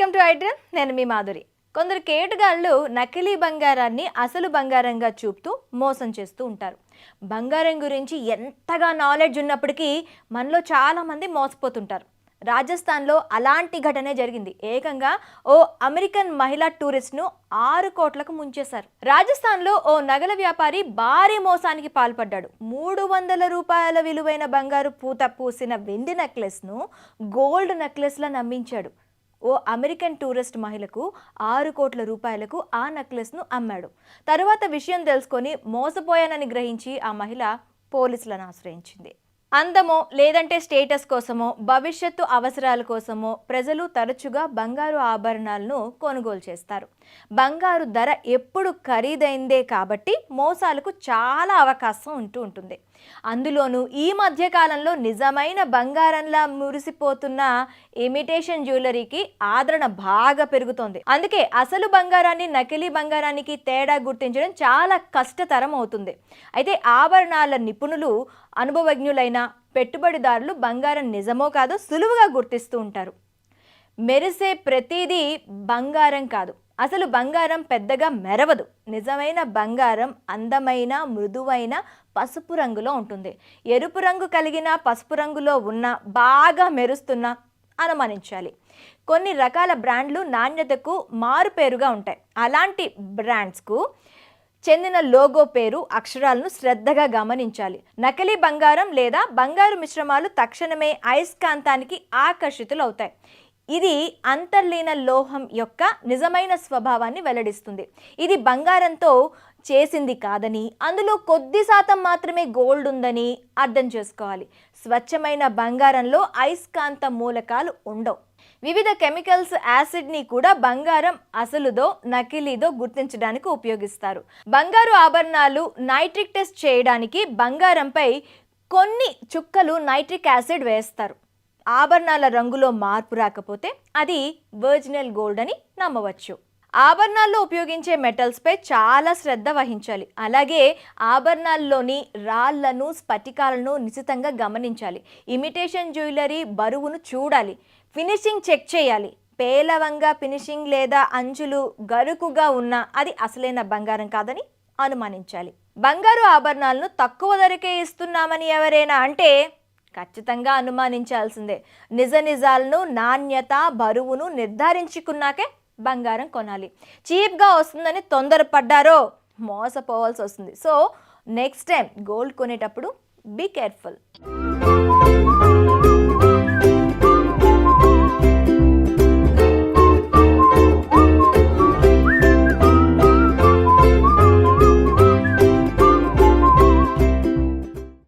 Welcome to ఐడ్రన్ నేను మీ మాధురి. కొందరు కేటుగాళ్ళు నకిలీ బంగారాన్ని అసలు బంగారంగా చూపుతూ మోసం చేస్తూ ఉంటారు. బంగారం గురించి ఎంతగా నాలెడ్జ్ ఉన్నప్పటికీ మనలో చాలామంది మోసపోతుంటారు. రాజస్థాన్లో అలాంటి ఘటనే జరిగింది. ఏకంగా ఓ అమెరికన్ మహిళా టూరిస్ట్ను ఆరు కోట్లకు ముంచేశారు. రాజస్థాన్లో ఓ నగల వ్యాపారి భారీ మోసానికి పాల్పడ్డాడు. మూడు వందల రూపాయల విలువైన బంగారు పూత పూసిన వెండి నెక్లెస్ను గోల్డ్ నెక్లెస్లా నమ్మించాడు. ఓ అమెరికన్ టూరిస్ట్ మహిళకు ఆరు కోట్ల రూపాయలకు ఆ నెక్లెస్ను అమ్మాడు. తరువాత విషయం తెలుసుకొని మోసపోయానని గ్రహించి ఆ మహిళ పోలీసులను ఆశ్రయించింది. అందమో లేదంటే స్టేటస్ కోసమో భవిష్యత్తు అవసరాల కోసమో ప్రజలు తరచుగా బంగారు ఆభరణాలను కొనుగోలు చేస్తారు. బంగారు ధర ఎప్పుడు ఖరీదైందే కాబట్టి మోసాలకు చాలా అవకాశం ఉంటూ ఉంటుంది. అందులోనూ ఈ మధ్యకాలంలో నిజమైన బంగారంలా మురిసిపోతున్న ఇమిటేషన్ జ్యువెలరీకి ఆదరణ బాగా పెరుగుతోంది. అందుకే అసలు బంగారాన్ని నకిలీ బంగారానికి తేడా గుర్తించడం చాలా కష్టతరం అవుతుంది అయితే ఆభరణాల నిపుణులు అనుభవజ్ఞులైన పెట్టుబడిదారులు బంగారం నిజమో కాదో సులువుగా గుర్తిస్తూ ఉంటారు. మెరిసే ప్రతిదీ బంగారం కాదు. అసలు బంగారం పెద్దగా మెరవదు. నిజమైన బంగారం అందమైన మృదువైన పసుపు రంగులో ఉంటుంది. ఎరుపు రంగు కలిగిన పసుపు రంగులో ఉన్న బాగా మెరుస్తున్న అనుమానించాలి. కొన్ని రకాల బ్రాండ్లు నాణ్యతకు మారుపేరుగా ఉంటాయి. అలాంటి బ్రాండ్స్కు చెందిన లోగో పేరు అక్షరాలను శ్రద్ధగా గమనించాలి. నకిలీ బంగారం లేదా బంగారు మిశ్రమాలు తక్షణమే అయస్కాంతానికి ఆకర్షితులవుతాయి. ఇది అంతర్లీన లోహం యొక్క నిజమైన స్వభావాన్ని వెల్లడిస్తుంది. ఇది బంగారంతో చేసింది కాదని అందులో కొద్ది శాతం మాత్రమే గోల్డ్ ఉందని అర్థం చేసుకోవాలి. స్వచ్ఛమైన బంగారంలో అయస్కాంత మూలకాలు ఉండవు. వివిధ కెమికల్స్ యాసిడ్ని కూడా బంగారం అసలుదో నకిలీదో గుర్తించడానికి ఉపయోగిస్తారు. బంగారు ఆభరణాలు నైట్రిక్ టెస్ట్ చేయడానికి బంగారంపై కొన్ని చుక్కలు నైట్రిక్ యాసిడ్ వేస్తారు. ఆభరణాల రంగులో మార్పు రాకపోతే అది ఒరిజినల్ గోల్డ్ అని నమ్మవచ్చు. ఆభరణాల్లో ఉపయోగించే మెటల్స్పై చాలా శ్రద్ధ వహించాలి. అలాగే ఆభరణాల్లోని రాళ్ళను స్ఫటికాలను నిశితంగా గమనించాలి. ఇమిటేషన్ జ్యువెలరీ బరువును చూడాలి. ఫినిషింగ్ చెక్ చేయాలి. పేలవంగా ఫినిషింగ్ లేదా అంచులు గరుకుగా ఉన్న అది అసలైన బంగారం కాదని అనుమానించాలి. బంగారు ఆభరణాలను తక్కువ ధరకే ఇస్తున్నామని ఎవరైనా అంటే ఖచ్చితంగా అనుమానించాల్సిందే. నిజ నిజాలను నాణ్యత బరువును నిర్ధారించుకున్నాకే బంగారం కొనాలి. చీప్గా వస్తుందని తొందరపడ్డారో మోసపోవాల్సి వస్తుంది. సో నెక్స్ట్ టైం గోల్డ్ కొనేటప్పుడు బీ కేర్ఫుల్